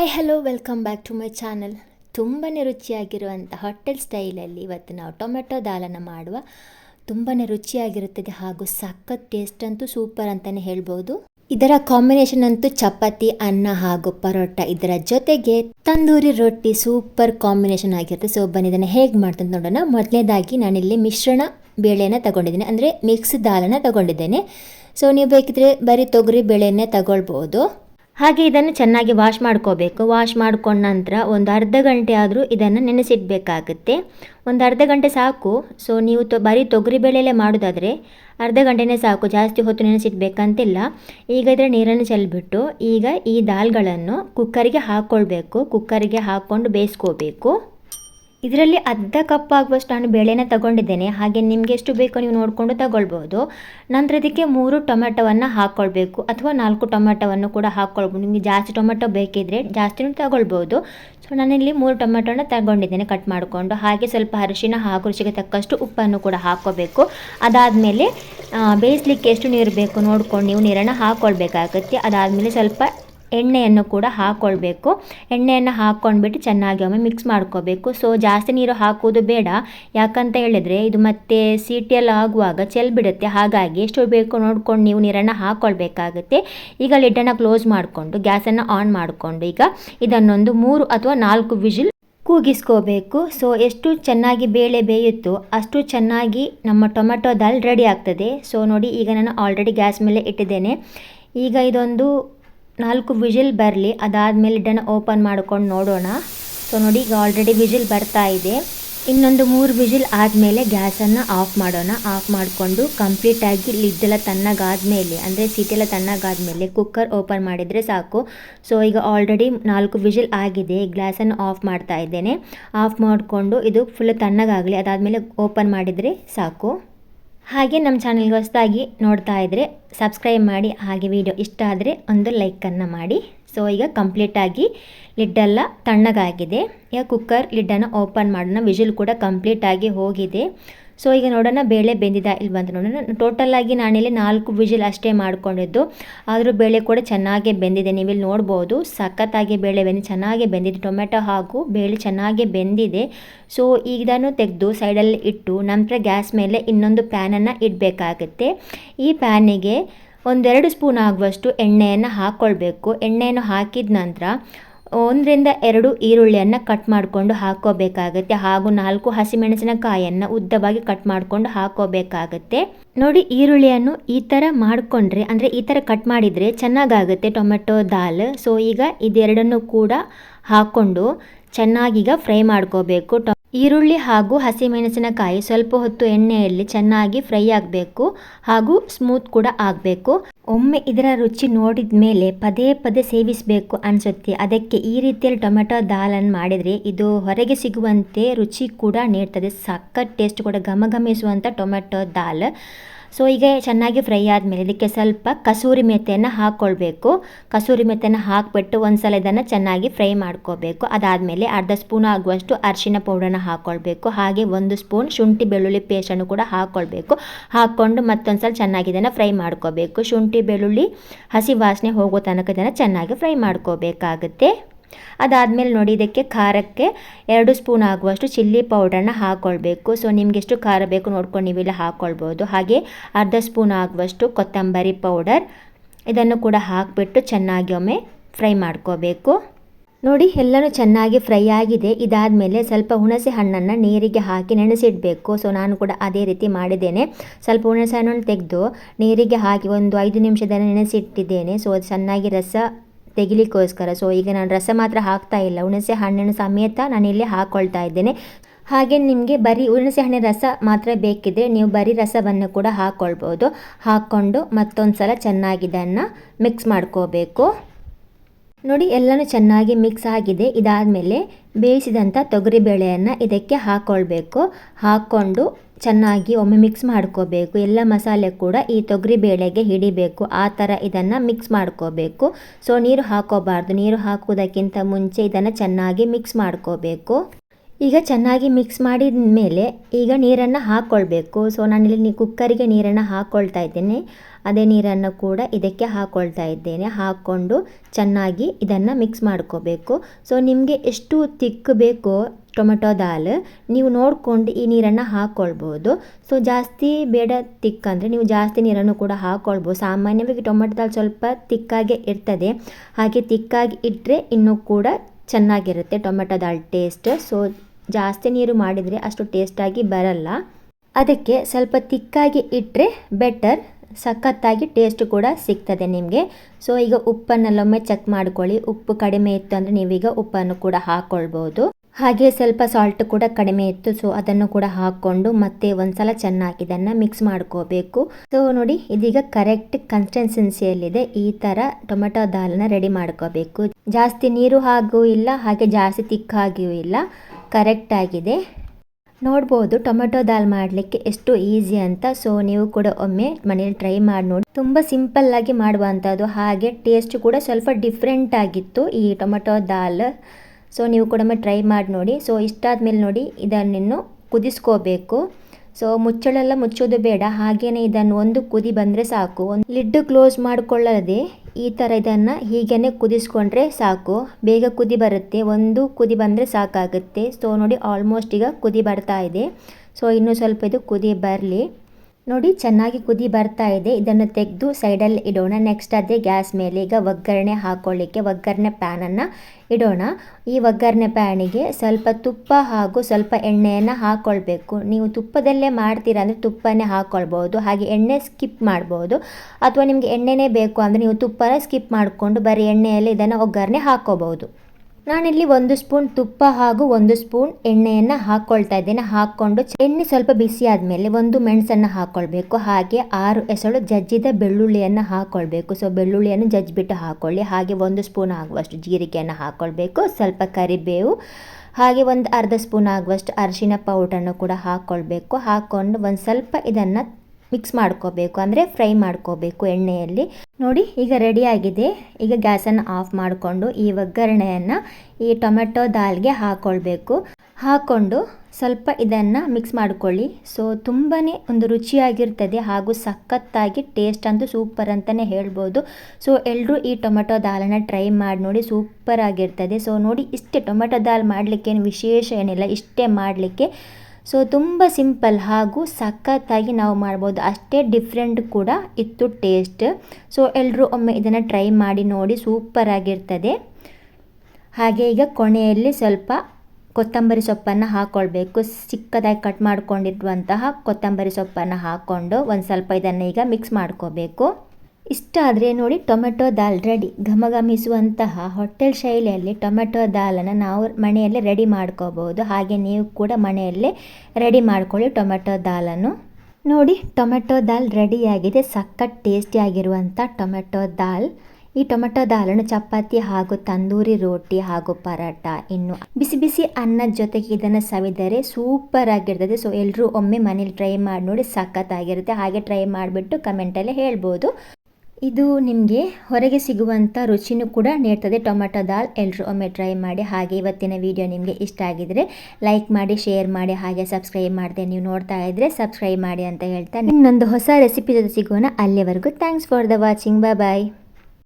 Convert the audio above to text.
Hi hello welcome back to my channel ತುಂಬಾ ರುಚಿಯಾಗಿರುವಂಥ hotel ಸ್ಟೈಲಲ್ಲಿ ಇವತ್ತು ನಾವು ಟೊಮೆಟೊ ದಾಲನ್ನು ಮಾಡುವ. ತುಂಬಾ ರುಚಿಯಾಗಿರುತ್ತದೆ ಹಾಗೂ ಸಖತ್ ಟೇಸ್ಟ್ ಅಂತೂ ಸೂಪರ್ ಅಂತಲೇ ಹೇಳ್ಬೋದು. ಇದರ ಕಾಂಬಿನೇಷನ್ ಅಂತೂ ಚಪಾತಿ, ಅನ್ನ ಹಾಗೂ ಪರೋಟ ಇದರ ಜೊತೆಗೆ ತಂದೂರಿ ರೊಟ್ಟಿ ಸೂಪರ್ ಕಾಂಬಿನೇಷನ್ ಆಗಿರುತ್ತೆ. ಸೊ ಬನ್ನಿ, ಇದನ್ನು ಹೇಗೆ ಮಾಡ್ತಂತ ನೋಡೋಣ. ಮೊದಲನೇದಾಗಿ ನಾನಿಲ್ಲಿ ಮಿಶ್ರಣ ಬೇಳೆಯನ್ನು ತಗೊಂಡಿದ್ದೀನಿ. ಅಂದರೆ ಮಿಕ್ಸ್ ದಾಲನ್ನು ತಗೊಂಡಿದ್ದೇನೆ. ಸೊ ನೀವು ಬೇಕಿದ್ರೆ ಬರೀ ತೊಗರಿ ಬೇಳೆಯನ್ನೇ ತಗೊಳ್ಬೋದು. ಹಾಗೆ ಇದನ್ನು ಚೆನ್ನಾಗಿ ವಾಶ್ ಮಾಡ್ಕೋಬೇಕು. ವಾಶ್ ಮಾಡ್ಕೊಂಡ ನಂತರ ಒಂದು ಅರ್ಧ ಗಂಟೆ ಆದರೂ ಇದನ್ನು ನೆನೆಸಿಡಬೇಕಾಗುತ್ತೆ. ಒಂದು ಅರ್ಧ ಗಂಟೆ ಸಾಕು. ಸೊ ನೀವು ತೊ, ಬರೀ ತೊಗರಿ ಬೇಳೆಯಲ್ಲೇ ಮಾಡೋದಾದರೆ ಅರ್ಧ ಗಂಟೆನೇ ಸಾಕು. ಜಾಸ್ತಿ ಹೊತ್ತು ನೆನೆಸಿಡ್ಬೇಕಂತಿಲ್ಲ. ಈಗ ಇದರ ನೀರನ್ನು ಚೆಲ್ಬಿಟ್ಟು ಈಗ ಈ ದಾಲ್ಗಳನ್ನು ಕುಕ್ಕರಿಗೆ ಹಾಕ್ಕೊಳ್ಬೇಕು ಕುಕ್ಕರಿಗೆ ಹಾಕ್ಕೊಂಡು ಬೇಯಿಸ್ಕೋಬೇಕು. ಇದರಲ್ಲಿ ಅರ್ಧ ಕಪ್ ಆಗುವಷ್ಟು ನಾನು ಬೇಳೆನ ತಗೊಂಡಿದ್ದೇನೆ. ಹಾಗೆ ನಿಮಗೆ ಎಷ್ಟು ಬೇಕೋ ನೀವು ನೋಡಿಕೊಂಡು ತಗೊಳ್ಬೋದು. ನಂತರ ಇದಕ್ಕೆ ಮೂರು ಟೊಮೆಟೊವನ್ನು ಹಾಕ್ಕೊಳ್ಬೇಕು ಅಥವಾ ನಾಲ್ಕು ಟೊಮೆಟೊವನ್ನು ಕೂಡ ಹಾಕ್ಕೊಳ್ಬೋದು ನಿಮಗೆ ಜಾಸ್ತಿ ಟೊಮೆಟೊ ಬೇಕಿದ್ರೆ ಜಾಸ್ತಿನೂ ತಗೊಳ್ಬೋದು. ಸೊ ನಾನಿಲ್ಲಿ ಮೂರು ಟೊಮೆಟೊನ ತಗೊಂಡಿದ್ದೇನೆ ಕಟ್ ಮಾಡಿಕೊಂಡು. ಹಾಗೆ ಸ್ವಲ್ಪ ಅರಿಶಿನ ಹಾಗೂ ರುಚಿಗೆ ತಕ್ಕಷ್ಟು ಉಪ್ಪನ್ನು ಕೂಡ ಹಾಕ್ಕೋಬೇಕು ಅದಾದಮೇಲೆ ಬೇಯಿಸ್ಲಿಕ್ಕೆ ಎಷ್ಟು ನೀರು ಬೇಕು ನೋಡ್ಕೊಂಡು ನೀವು ನೀರನ್ನು ಹಾಕ್ಕೊಳ್ಬೇಕಾಗುತ್ತೆ ಅದಾದಮೇಲೆ ಸ್ವಲ್ಪ ಎಣ್ಣೆಯನ್ನು ಕೂಡ ಹಾಕ್ಕೊಳ್ಬೇಕು ಎಣ್ಣೆಯನ್ನು ಹಾಕ್ಕೊಂಡ್ಬಿಟ್ಟು ಚೆನ್ನಾಗಿ ಒಮ್ಮೆ ಮಿಕ್ಸ್ ಮಾಡ್ಕೋಬೇಕು. ಸೊ ಜಾಸ್ತಿ ನೀರು ಹಾಕೋದು ಬೇಡ. ಯಾಕಂತ ಹೇಳಿದರೆ ಇದು ಮತ್ತೆ ಸೀಟಿಯಲ್ಲಿ ಆಗುವಾಗ ಚೆಲ್ಬಿಡುತ್ತೆ ಹಾಗಾಗಿ ಎಷ್ಟು ಬೇಕು ನೋಡ್ಕೊಂಡು ನೀವು ನೀರನ್ನು ಹಾಕ್ಕೊಳ್ಬೇಕಾಗುತ್ತೆ ಈಗ ಲಿಡ್ಡನ್ನು ಕ್ಲೋಸ್ ಮಾಡಿಕೊಂಡು, ಗ್ಯಾಸನ್ನು ಆನ್ ಮಾಡಿಕೊಂಡು ಈಗ ಇದನ್ನೊಂದು ಮೂರು ಅಥವಾ ನಾಲ್ಕು ವಿಜಿಲ್ ಕೂಗಿಸ್ಕೋಬೇಕು. ಸೊ ಎಷ್ಟು ಚೆನ್ನಾಗಿ ಬೇಳೆ ಬೇಯುತ್ತೋ ಅಷ್ಟು ಚೆನ್ನಾಗಿ ನಮ್ಮ ಟೊಮೆಟೊ ದಾಲ್ ರೆಡಿ ಆಗ್ತದೆ. ಸೊ ನೋಡಿ ಈಗ ನಾನು ಆಲ್ರೆಡಿ ಗ್ಯಾಸ್ ಮೇಲೆ ಇಟ್ಟಿದ್ದೇನೆ. ಈಗ ಇದೊಂದು ನಾಲ್ಕು ವಿಜಿಲ್ ಬರಲಿ, ಅದಾದಮೇಲೆ ಇದನ್ನು ಓಪನ್ ಮಾಡ್ಕೊಂಡು ನೋಡೋಣ. ಸೊ ನೋಡಿ, ಈಗ ಆಲ್ರೆಡಿ ವಿಜಿಲ್ ಬರ್ತಾ ಇದೆ. ಇನ್ನೊಂದು ಮೂರು ವಿಜಿಲ್ ಆದಮೇಲೆ ಗ್ಯಾಸನ್ನು ಆಫ್ ಮಾಡೋಣ. ಆಫ್ ಮಾಡಿಕೊಂಡು ಕಂಪ್ಲೀಟಾಗಿ ಲಿಡ್ಡೆಲ್ಲ ತಣ್ಣಗಾದಮೇಲೆ, ಅಂದರೆ ಸೀಟೆಲ್ಲ ತಣ್ಣಗಾದಮೇಲೆ ಕುಕ್ಕರ್ ಓಪನ್ ಮಾಡಿದರೆ ಸಾಕು. ಸೊ ಈಗ ಆಲ್ರೆಡಿ ನಾಲ್ಕು ವಿಜಿಲ್ ಆಗಿದೆ. ಗ್ಲಾಸನ್ನು ಆಫ್ ಮಾಡ್ತಾ ಇದ್ದೇನೆ. ಆಫ್ ಮಾಡಿಕೊಂಡು ಇದು ಫುಲ್ ತಣ್ಣಗಾಗಲಿ, ಅದಾದಮೇಲೆ ಓಪನ್ ಮಾಡಿದರೆ ಸಾಕು. ಹಾಗೆ ನಮ್ಮ ಚಾನಲ್ಗೆ ಹೊಸದಾಗಿ ನೋಡ್ತಾ ಇದ್ದರೆ ಸಬ್ಸ್ಕ್ರೈಬ್ ಮಾಡಿ, ಹಾಗೆ ವಿಡಿಯೋ ಇಷ್ಟ ಆದರೆ ಒಂದು ಲೈಕನ್ನು ಮಾಡಿ. ಸೊ ಈಗ ಕಂಪ್ಲೀಟಾಗಿ ಲಿಡ್ಡೆಲ್ಲ ತಣ್ಣಗಾಗಿದೆ. ಈಗ ಕುಕ್ಕರ್ ಲಿಡ್ಡನ್ನು ಓಪನ್ ಮಾಡೋಣ. ವಿಜಿಲ್ ಕೂಡ ಕಂಪ್ಲೀಟಾಗಿ ಹೋಗಿದೆ. ಸೊ ಈಗ ನೋಡೋಣ ಬೇಳೆ ಬೆಂದಿದ ಇಲ್ವಂತ ನೋಡೋಣ. ಟೋಟಲಾಗಿ ನಾನಿಲ್ಲಿ ನಾಲ್ಕು ವಿಜಿಲ್ ಅಷ್ಟೇ ಮಾಡ್ಕೊಂಡಿದ್ದು. ಆದರೂ ಬೇಳೆ ಕೂಡ ಚೆನ್ನಾಗೇ ಬೆಂದಿದೆ. ನೀವಿಲ್ಲಿ ನೋಡ್ಬೋದು, ಸಖತ್ತಾಗಿ ಬೇಳೆ ಬೆಂದು, ಚೆನ್ನಾಗಿ ಬೆಂದಿದೆ. ಟೊಮೆಟೊ ಹಾಗೂ ಬೇಳೆ ಚೆನ್ನಾಗಿ ಬೆಂದಿದೆ. ಸೊ ಇದನ್ನು ತೆಗೆದು ಸೈಡಲ್ಲಿ ಇಟ್ಟು ನಂತರ ಗ್ಯಾಸ್ ಮೇಲೆ ಇನ್ನೊಂದು ಪ್ಯಾನನ್ನು ಇಡಬೇಕಾಗುತ್ತೆ. ಈ ಪ್ಯಾನಿಗೆ ಒಂದೆರಡು ಸ್ಪೂನ್ ಆಗುವಷ್ಟು ಎಣ್ಣೆಯನ್ನು ಹಾಕ್ಕೊಳ್ಬೇಕು ಎಣ್ಣೆಯನ್ನು ಹಾಕಿದ ನಂತರ ಒಂದರಿಂದ ಎರಡು ಈರುಳ್ಳಿಯನ್ನು ಕಟ್ ಮಾಡಿಕೊಂಡು ಹಾಕೋಬೇಕಾಗತ್ತೆ. ಹಾಗೂ ನಾಲ್ಕು ಹಸಿಮೆಣಸಿನಕಾಯನ್ನು ಉದ್ದವಾಗಿ ಕಟ್ ಮಾಡಿಕೊಂಡು ಹಾಕೋಬೇಕಾಗತ್ತೆ. ನೋಡಿ, ಈರುಳ್ಳಿಯನ್ನು ಈ ಥರ ಮಾಡಿಕೊಂಡ್ರೆ, ಅಂದರೆ ಈ ಥರ ಕಟ್ ಮಾಡಿದರೆ ಚೆನ್ನಾಗಾಗುತ್ತೆ ಟೊಮೆಟೊ, ದಾಲ್. ಸೊ ಈಗ ಇದೆರಡನ್ನು ಕೂಡ ಹಾಕ್ಕೊಂಡು ಚೆನ್ನಾಗೀಗ ಫ್ರೈ ಮಾಡ್ಕೋಬೇಕು. ಈರುಳ್ಳಿ ಹಾಗೂ ಹಸಿಮೆಣಸಿನಕಾಯಿ ಸ್ವಲ್ಪ ಹೊತ್ತು ಎಣ್ಣೆಯಲ್ಲಿ ಚೆನ್ನಾಗಿ ಫ್ರೈ ಆಗಬೇಕು ಹಾಗೂ ಸ್ಮೂತ್ ಕೂಡ ಆಗಬೇಕು. ಒಮ್ಮೆ ಇದರ ರುಚಿ ನೋಡಿದ ಮೇಲೆ ಪದೇ ಪದೇ ಸೇವಿಸಬೇಕು ಅನಿಸುತ್ತೆ. ಅದಕ್ಕೆ ಈ ರೀತಿಯಲ್ಲಿ ಟೊಮೆಟೊ ದಾಲನ್ನು ಮಾಡಿದರೆ ಇದು ಹೊರಗೆ ಸಿಗುವಂತೆ ರುಚಿ ಕೂಡ ನೀಡ್ತದೆ. ಸಕ್ಕತ್ ಟೇಸ್ಟ್ ಕೂಡ ಘಮಘಮಿಸುವಂಥ ಟೊಮೆಟೊ ದಾಲ್. ಸೊ ಈಗ ಚೆನ್ನಾಗಿ ಫ್ರೈ ಆದಮೇಲೆ ಇದಕ್ಕೆ ಸ್ವಲ್ಪ ಕಸೂರಿ ಮೆಥೆಯನ್ನು ಹಾಕ್ಕೊಳ್ಬೇಕು. ಕಸೂರಿ ಮೆಥೆಯನ್ನು ಹಾಕಿಬಿಟ್ಟು ಒಂದು ಸಲ ಇದನ್ನು ಚೆನ್ನಾಗಿ ಫ್ರೈ ಮಾಡ್ಕೋಬೇಕು. ಅದಾದಮೇಲೆ ಅರ್ಧ ಸ್ಪೂನ್ ಆಗುವಷ್ಟು ಅರಿಶಿನ ಪೌಡರನ್ನ ಹಾಕ್ಕೊಳ್ಬೇಕು. ಹಾಗೆ ಒಂದು ಸ್ಪೂನ್ ಶುಂಠಿ ಬೆಳ್ಳುಳ್ಳಿ ಪೇಸ್ಟನ್ನು ಕೂಡ ಹಾಕ್ಕೊಳ್ಬೇಕು. ಹಾಕ್ಕೊಂಡು ಮತ್ತೊಂದು ಸಲ ಚೆನ್ನಾಗಿ ಇದನ್ನು ಫ್ರೈ ಮಾಡ್ಕೋಬೇಕು. ಶುಂಠಿ ಬೆಳ್ಳುಳ್ಳಿ ಹಸಿ ವಾಸನೆ ಹೋಗೋ ತನಕ ಇದನ್ನು ಚೆನ್ನಾಗಿ ಫ್ರೈ ಮಾಡ್ಕೋಬೇಕಾಗುತ್ತೆ. ಅದಾದಮೇಲೆ ನೋಡಿ, ಇದಕ್ಕೆ ಖಾರಕ್ಕೆ ಎರಡು ಸ್ಪೂನ್ ಆಗುವಷ್ಟು ಚಿಲ್ಲಿ ಪೌಡರ್ನ ಹಾಕ್ಕೊಳ್ಬೇಕು ಸೊ ನಿಮ್ಗೆ ಎಷ್ಟು ಖಾರ ಬೇಕು ನೋಡ್ಕೊಂಡು ನೀವೆಲ್ಲ ಹಾಕ್ಕೊಳ್ಬೋದು ಹಾಗೆ ಅರ್ಧ ಸ್ಪೂನ್ ಆಗುವಷ್ಟು ಕೊತ್ತಂಬರಿ ಪೌಡರ್. ಇದನ್ನು ಕೂಡ ಹಾಕಿಬಿಟ್ಟು ಚೆನ್ನಾಗಿ ಒಮ್ಮೆ ಫ್ರೈ ಮಾಡ್ಕೋಬೇಕು. ನೋಡಿ, ಎಲ್ಲನೂ ಚೆನ್ನಾಗಿ ಫ್ರೈ ಆಗಿದೆ. ಇದಾದಮೇಲೆ ಸ್ವಲ್ಪ ಹುಣಸೆ ಹಣ್ಣನ್ನು ನೀರಿಗೆ ಹಾಕಿ ನೆನೆಸಿಡಬೇಕು. ಸೊ ನಾನು ಕೂಡ ಅದೇ ರೀತಿ ಮಾಡಿದ್ದೇನೆ. ಸ್ವಲ್ಪ ಹುಣಸೆ ಹಣ್ಣನ್ನು ತೆಗೆದು ನೀರಿಗೆ ಹಾಕಿ ಒಂದು ಐದು ನಿಮಿಷದಲ್ಲಿ ನೆನೆಸಿಟ್ಟಿದ್ದೇನೆ. ಸೊ ಅದು ಚೆನ್ನಾಗಿ ರಸ ತೆಗಿಲಿಕ್ಕೋಸ್ಕರ. ಸೊ ಈಗ ನಾನು ರಸ ಮಾತ್ರ ಹಾಕ್ತಾ ಇಲ್ಲ. ಹುಣಸೆ ಹಣ್ಣಿನ ಸಮೇತ ನಾನಿಲ್ಲಿ ಹಾಕ್ಕೊಳ್ತಾ ಇದ್ದೇನೆ. ಹಾಗೆ ನಿಮಗೆ ಬರೀ ಹುಣಸೆ ಹಣ್ಣಿನ ರಸ ಮಾತ್ರ ಬೇಕಿದ್ದರೆ ನೀವು ಬರೀ ರಸವನ್ನು ಕೂಡ ಹಾಕ್ಕೊಳ್ಬೋದು ಹಾಕ್ಕೊಂಡು ಮತ್ತೊಂದು ಸಲ ಚೆನ್ನಾಗಿ ಇದನ್ನು ಮಿಕ್ಸ್ ಮಾಡ್ಕೋಬೇಕು. ನೋಡಿ, ಎಲ್ಲನೂ ಚೆನ್ನಾಗಿ ಮಿಕ್ಸ್ ಆಗಿದೆ. ಇದಾದಮೇಲೆ ಬೇಯಿಸಿದಂಥ ತೊಗರಿಬೇಳೆಯನ್ನು ಇದಕ್ಕೆ ಹಾಕ್ಕೊಳ್ಬೇಕು ಹಾಕ್ಕೊಂಡು ಚೆನ್ನಾಗಿ ಒಮ್ಮೆ ಮಿಕ್ಸ್ ಮಾಡ್ಕೋಬೇಕು. ಎಲ್ಲ ಮಸಾಲೆ ಕೂಡ ಈ ತೊಗರಿ ಬೇಳೆಗೆ ಹಿಡಿಬೇಕು. ಆ ಥರ ಇದನ್ನು ಮಿಕ್ಸ್ ಮಾಡ್ಕೋಬೇಕು. ಸೊ ನೀರು ಹಾಕೋಬಾರ್ದು. ನೀರು ಹಾಕುವುದಕ್ಕಿಂತ ಮುಂಚೆ ಇದನ್ನು ಚೆನ್ನಾಗಿ ಮಿಕ್ಸ್ ಮಾಡ್ಕೋಬೇಕು. ಈಗ ಚೆನ್ನಾಗಿ ಮಿಕ್ಸ್ ಮಾಡಿದ ಮೇಲೆ ಈಗ ನೀರನ್ನು ಹಾಕ್ಕೊಳ್ಬೇಕು ಸೊ ನಾನಿಲ್ಲಿ ಕುಕ್ಕರಿಗೆ ನೀರನ್ನು ಹಾಕ್ಕೊಳ್ತಾ ಇದ್ದೇನೆ. ಅದೇ ನೀರನ್ನು ಕೂಡ ಇದಕ್ಕೆ ಹಾಕ್ಕೊಳ್ತಾ ಇದ್ದೇನೆ. ಹಾಕ್ಕೊಂಡು ಚೆನ್ನಾಗಿ ಇದನ್ನು ಮಿಕ್ಸ್ ಮಾಡ್ಕೋಬೇಕು. ಸೊ ನಿಮಗೆ ಎಷ್ಟು ತಿಕ್ ಬೇಕೋ ಟೊಮೆಟೊ ದಾಲ್, ನೀವು ನೋಡಿಕೊಂಡು ಈ ನೀರನ್ನು ಹಾಕ್ಕೊಳ್ಬೋದು ಸೊ ಜಾಸ್ತಿ ಬೇಡ ತಿಕ್ ಅಂದರೆ ನೀವು ಜಾಸ್ತಿ ನೀರನ್ನು ಕೂಡ ಹಾಕ್ಕೊಳ್ಬೋದು ಸಾಮಾನ್ಯವಾಗಿ ಟೊಮೆಟೊ ದಾಲ್ ಸ್ವಲ್ಪ ತಿಕ್ಕಾಗೆ ಇರ್ತದೆ. ಹಾಗೆ ತಿಕ್ಕಾಗಿ ಇಟ್ಟರೆ ಇನ್ನೂ ಕೂಡ ಚೆನ್ನಾಗಿರುತ್ತೆ ಟೊಮೆಟೊ ದಾಲ್ ಟೇಸ್ಟ್ ಸೊ ಜಾಸ್ತಿ ನೀರು ಮಾಡಿದರೆ ಅಷ್ಟು ಟೇಸ್ಟಾಗಿ ಬರಲ್ಲ. ಅದಕ್ಕೆ ಸ್ವಲ್ಪ ತಿಕ್ಕಾಗಿ ಇಟ್ಟರೆ ಬೆಟರ್ ಸಖತ್ತಾಗಿ ಟೇಸ್ಟ್ ಕೂಡ ಸಿಗ್ತದೆ ನಿಮಗೆ. ಸೊ ಈಗ ಉಪ್ಪನ್ನೆಲ್ಲೊಮ್ಮೆ ಚೆಕ್ ಮಾಡ್ಕೊಳ್ಳಿ. ಉಪ್ಪು ಕಡಿಮೆ ಇತ್ತು ಅಂದರೆ ನೀವೀಗ ಉಪ್ಪನ್ನು ಕೂಡ ಹಾಕ್ಕೊಳ್ಬೋದು ಹಾಗೆ ಸ್ವಲ್ಪ ಸಾಲ್ಟ್ ಕೂಡ ಕಡಿಮೆ ಇತ್ತು ಸೊ ಅದನ್ನು ಕೂಡ ಹಾಕ್ಕೊಂಡು ಮತ್ತೆ ಒಂದ್ಸಲ ಚೆನ್ನಾಗಿ ಇದನ್ನು ಮಿಕ್ಸ್ ಮಾಡ್ಕೋಬೇಕು. ಸೊ ನೋಡಿ, ಇದೀಗ ಕರೆಕ್ಟ್ ಕನ್ಸಿಸ್ಟೆನ್ಸಿಯಲ್ಲಿದೆ ಈ ಥರ ಟೊಮೆಟೊ ದಾಲನ್ನ ರೆಡಿ ಮಾಡ್ಕೋಬೇಕು. ಜಾಸ್ತಿ ನೀರು ಹಾಗೂ ಇಲ್ಲ, ಹಾಗೆ ಜಾಸ್ತಿ ತಿಕ್ಕಾಗಿಯೂ ಇಲ್ಲ ಕರೆಕ್ಟ್ ಆಗಿದೆ. ನೋಡ್ಬೋದು ಟೊಮೆಟೊ ದಾಲ್ ಮಾಡಲಿಕ್ಕೆ ಎಷ್ಟು ಈಸಿ ಅಂತ ಸೊ ನೀವು ಕೂಡ ಒಮ್ಮೆ ಮನೇಲಿ ಟ್ರೈ ಮಾಡಿ ನೋಡಿ. ತುಂಬ ಸಿಂಪಲ್ ಆಗಿ ಮಾಡುವಂಥದ್ದು, ಹಾಗೆ ಟೇಸ್ಟ್ ಕೂಡ ಸ್ವಲ್ಪ ಡಿಫ್ರೆಂಟ್ ಆಗಿತ್ತು ಈ ಟೊಮೆಟೊ ದಾಲ್. ಸೊ ನೀವು ಕೂಡ ಟ್ರೈ ಮಾಡಿ ನೋಡಿ. ಸೊ ಇಷ್ಟಾದ್ಮೇಲೆ ನೋಡಿ ಇದನ್ನು ಕುದಿಸ್ಕೋಬೇಕು. ಸೊ ಮುಚ್ಚಳೆಲ್ಲ ಮುಚ್ಚೋದು ಬೇಡ. ಹಾಗೇನೆ ಇದನ್ನು ಒಂದು ಕುದಿ ಬಂದರೆ ಸಾಕು. ಒಂದು ಲಿಡ್ ಕ್ಲೋಸ್ ಮಾಡಿಕೊಳ್ಳದೆ ಈ ಥರ ಇದನ್ನು ಹೀಗೇ ಕುದಿಸ್ಕೊಂಡ್ರೆ ಸಾಕು. ಬೇಗ ಕುದಿ ಬರುತ್ತೆ. ಒಂದು ಕುದಿ ಬಂದರೆ ಸಾಕಾಗುತ್ತೆ. ಸೊ ನೋಡಿ ಆಲ್ಮೋಸ್ಟ್ ಈಗ ಕುದಿ ಬರ್ತಾ ಇದೆ. ಸೊ ಇನ್ನೂ ಸ್ವಲ್ಪ ಇದು ಕುದಿ ಬರಲಿ. ನೋಡಿ, ಚೆನ್ನಾಗಿ ಕುದಿ ಬರ್ತಾ ಇದೆ. ಇದನ್ನು ತೆಗೆದು ಸೈಡಲ್ಲಿ ಇಡೋಣ. ನೆಕ್ಸ್ಟ್ ಅದೇ ಗ್ಯಾಸ್ ಮೇಲೆ ಈಗ ಒಗ್ಗರಣೆ ಹಾಕೊಳ್ಳಿಕ್ಕೆ ಒಗ್ಗರಣೆ ಪ್ಯಾನನ್ನು ಇಡೋಣ. ಈ ಒಗ್ಗರಣೆ ಪ್ಯಾನಿಗೆ ಸ್ವಲ್ಪ ತುಪ್ಪ ಹಾಗೂ ಸ್ವಲ್ಪ ಎಣ್ಣೆಯನ್ನು ಹಾಕ್ಕೊಳ್ಬೇಕು ನೀವು ತುಪ್ಪದಲ್ಲೇ ಮಾಡ್ತೀರಾ ಅಂದರೆ ತುಪ್ಪನೇ ಹಾಕ್ಕೊಳ್ಬೋದು ಹಾಗೆ ಎಣ್ಣೆ ಸ್ಕಿಪ್ ಮಾಡ್ಬೋದು. ಅಥವಾ ನಿಮಗೆ ಎಣ್ಣೆನೇ ಬೇಕು ಅಂದರೆ ನೀವು ತುಪ್ಪನ ಸ್ಕಿಪ್ ಮಾಡಿಕೊಂಡು ಬರೀ ಎಣ್ಣೆಯಲ್ಲಿ ಇದನ್ನು ಒಗ್ಗರಣೆ ಹಾಕ್ಕೋಬೋದು ನಾನಿಲ್ಲಿ ಒಂದು ಸ್ಪೂನ್ ತುಪ್ಪ ಹಾಗೂ ಒಂದು ಸ್ಪೂನ್ ಎಣ್ಣೆಯನ್ನು ಹಾಕ್ಕೊಳ್ತಾ ಇದ್ದೇನೆ. ಹಾಕ್ಕೊಂಡು ಎಣ್ಣೆ ಸ್ವಲ್ಪ ಬಿಸಿ ಆದಮೇಲೆ ಒಂದು ಮೆಣಸನ್ನು ಹಾಕ್ಕೊಳ್ಬೇಕು ಹಾಗೆ ಆರು ಎಸಳು ಜಜ್ಜಿದ ಬೆಳ್ಳುಳ್ಳಿಯನ್ನು ಹಾಕ್ಕೊಳ್ಬೇಕು ಸೊ ಬೆಳ್ಳುಳ್ಳಿಯನ್ನು ಜಜ್ಜಿಬಿಟ್ಟು ಹಾಕ್ಕೊಳ್ಳಿ ಹಾಗೆ ಒಂದು ಸ್ಪೂನ್ ಆಗುವಷ್ಟು ಜೀರಿಗೆಯನ್ನು ಹಾಕ್ಕೊಳ್ಬೇಕು ಸ್ವಲ್ಪ ಕರಿಬೇವು, ಹಾಗೆ ಒಂದು ಅರ್ಧ ಸ್ಪೂನ್ ಆಗುವಷ್ಟು ಅರಿಶಿನ ಪೌಡರನ್ನು ಕೂಡ ಹಾಕ್ಕೊಳ್ಬೇಕು ಹಾಕ್ಕೊಂಡು ಒಂದು ಸ್ವಲ್ಪ ಇದನ್ನು ಮಿಕ್ಸ್ ಮಾಡ್ಕೋಬೇಕು. ಅಂದರೆ ಫ್ರೈ ಮಾಡ್ಕೋಬೇಕು ಎಣ್ಣೆಯಲ್ಲಿ. ನೋಡಿ, ಈಗ ರೆಡಿ ಆಗಿದೆ. ಈಗ ಗ್ಯಾಸನ್ನು ಆಫ್ ಮಾಡಿಕೊಂಡು ಈ ಒಗ್ಗರಣೆಯನ್ನು ಈ ಟೊಮೆಟೊ ದಾಲ್ಗೆ ಹಾಕ್ಕೊಳ್ಬೇಕು ಹಾಕ್ಕೊಂಡು ಸ್ವಲ್ಪ ಇದನ್ನು ಮಿಕ್ಸ್ ಮಾಡ್ಕೊಳ್ಳಿ. ಸೊ ತುಂಬಾ ಒಂದು ರುಚಿಯಾಗಿರ್ತದೆ ಹಾಗೂ ಸಖತ್ತಾಗಿ ಟೇಸ್ಟ್ ಅಂತೂ ಸೂಪರ್ ಅಂತಲೇ ಹೇಳ್ಬೋದು. ಸೊ ಎಲ್ಲರೂ ಈ ಟೊಮೆಟೊ ದಾಲನ್ನು ಟ್ರೈ ಮಾಡಿ ನೋಡಿ ಸೂಪರ್ ಆಗಿರ್ತದೆ. ಸೊ ನೋಡಿ, ಇಷ್ಟೇ ಟೊಮೆಟೊ ದಾಲ್ ಮಾಡಲಿಕ್ಕೆ ವಿಶೇಷ ಏನಿಲ್ಲ, ಇಷ್ಟೇ ಮಾಡಲಿಕ್ಕೆ. ಸೊ ತುಂಬ ಸಿಂಪಲ್ ಹಾಗೂ ಸಖತ್ತಾಗಿ ನಾವು ಮಾಡ್ಬೋದು. ಅಷ್ಟೇ ಡಿಫ್ರೆಂಟ್ ಕೂಡ ಇತ್ತು ಟೇಸ್ಟ್ ಸೊ ಎಲ್ಲರೂ ಒಮ್ಮೆ ಇದನ್ನು ಟ್ರೈ ಮಾಡಿ ನೋಡಿ ಸೂಪರ್ ಆಗಿರ್ತದೆ. ಹಾಗೆ ಈಗ ಕೊನೆಯಲ್ಲಿ ಸ್ವಲ್ಪ ಕೊತ್ತಂಬರಿ ಸೊಪ್ಪನ್ನು ಹಾಕ್ಕೊಳ್ಬೇಕು ಚಿಕ್ಕದಾಗಿ ಕಟ್ ಮಾಡ್ಕೊಂಡಿರುವಂತಹ ಕೊತ್ತಂಬರಿ ಸೊಪ್ಪನ್ನು ಹಾಕ್ಕೊಂಡು ಒಂದು ಸ್ವಲ್ಪ ಇದನ್ನು ಈಗ ಮಿಕ್ಸ್ ಮಾಡ್ಕೋಬೇಕು. ಇಷ್ಟ ಆದರೆ ನೋಡಿ ಟೊಮೆಟೊ ದಾಲ್ ರೆಡಿ ಘಮಘಮಿಸುವಂತಹ ಹೋಟೆಲ್ ಶೈಲಿಯಲ್ಲಿ ಟೊಮೆಟೊ ದಾಲನ್ನು ನಾವು ಮನೆಯಲ್ಲೇ ರೆಡಿ ಮಾಡ್ಕೋಬೋದು. ಹಾಗೆ ನೀವು ಕೂಡ ಮನೆಯಲ್ಲೇ ರೆಡಿ ಮಾಡ್ಕೊಳ್ಳಿ ಟೊಮೆಟೊ ದಾಲನ್ನು. ನೋಡಿ ಟೊಮೆಟೊ ದಾಲ್ ರೆಡಿಯಾಗಿದೆ ಸಖತ್ ಟೇಸ್ಟಿಯಾಗಿರುವಂಥ ಟೊಮೆಟೊ ದಾಲ್. ಈ ಟೊಮೆಟೊ ದಾಲನ್ನು ಚಪಾತಿ ಹಾಗೂ ತಂದೂರಿ ರೋಟಿ ಹಾಗೂ ಪರಾಟ ಇನ್ನು ಬಿಸಿ ಬಿಸಿ ಅನ್ನದ ಜೊತೆಗೆ ಇದನ್ನು ಸವಿದರೆ ಸೂಪರ್ ಆಗಿರ್ತದೆ. ಸೊ ಎಲ್ಲರೂ ಒಮ್ಮೆ ಮನೇಲಿ ಟ್ರೈ ಮಾಡಿ ನೋಡಿ ಸಖತ್ತಾಗಿರುತ್ತೆ ಹಾಗೆ ಟ್ರೈ ಮಾಡಿಬಿಟ್ಟು ಕಮೆಂಟಲ್ಲಿ ಹೇಳ್ಬೋದು. ಇದು ನಿಮಗೆ ಹೊರಗೆ ಸಿಗುವಂಥ ರುಚಿನೂ ಕೂಡ ನೀಡ್ತದೆ. ಟೊಮೆಟೊ ದಾಲ್ ಎಲ್ಲರೂ ಒಮ್ಮೆ ಟ್ರೈ ಮಾಡಿ ಹಾಗೆ ಇವತ್ತಿನ ವಿಡಿಯೋ ನಿಮಗೆ ಇಷ್ಟ ಆಗಿದರೆ ಲೈಕ್ ಮಾಡಿ ಶೇರ್ ಮಾಡಿ, ಹಾಗೆ ಸಬ್ಸ್ಕ್ರೈಬ್ ಮಾಡಿದೆ ನೀವು ನೋಡ್ತಾ ಇದ್ದರೆ ಸಬ್ಸ್ಕ್ರೈಬ್ ಮಾಡಿ ಅಂತ ಹೇಳ್ತಾ. ಇನ್ನೊಂದು ಹೊಸ ರೆಸಿಪಿ ಜೊತೆ ಸಿಗೋಣ. ಅಲ್ಲಿವರೆಗೂ thanks for the watching bye bye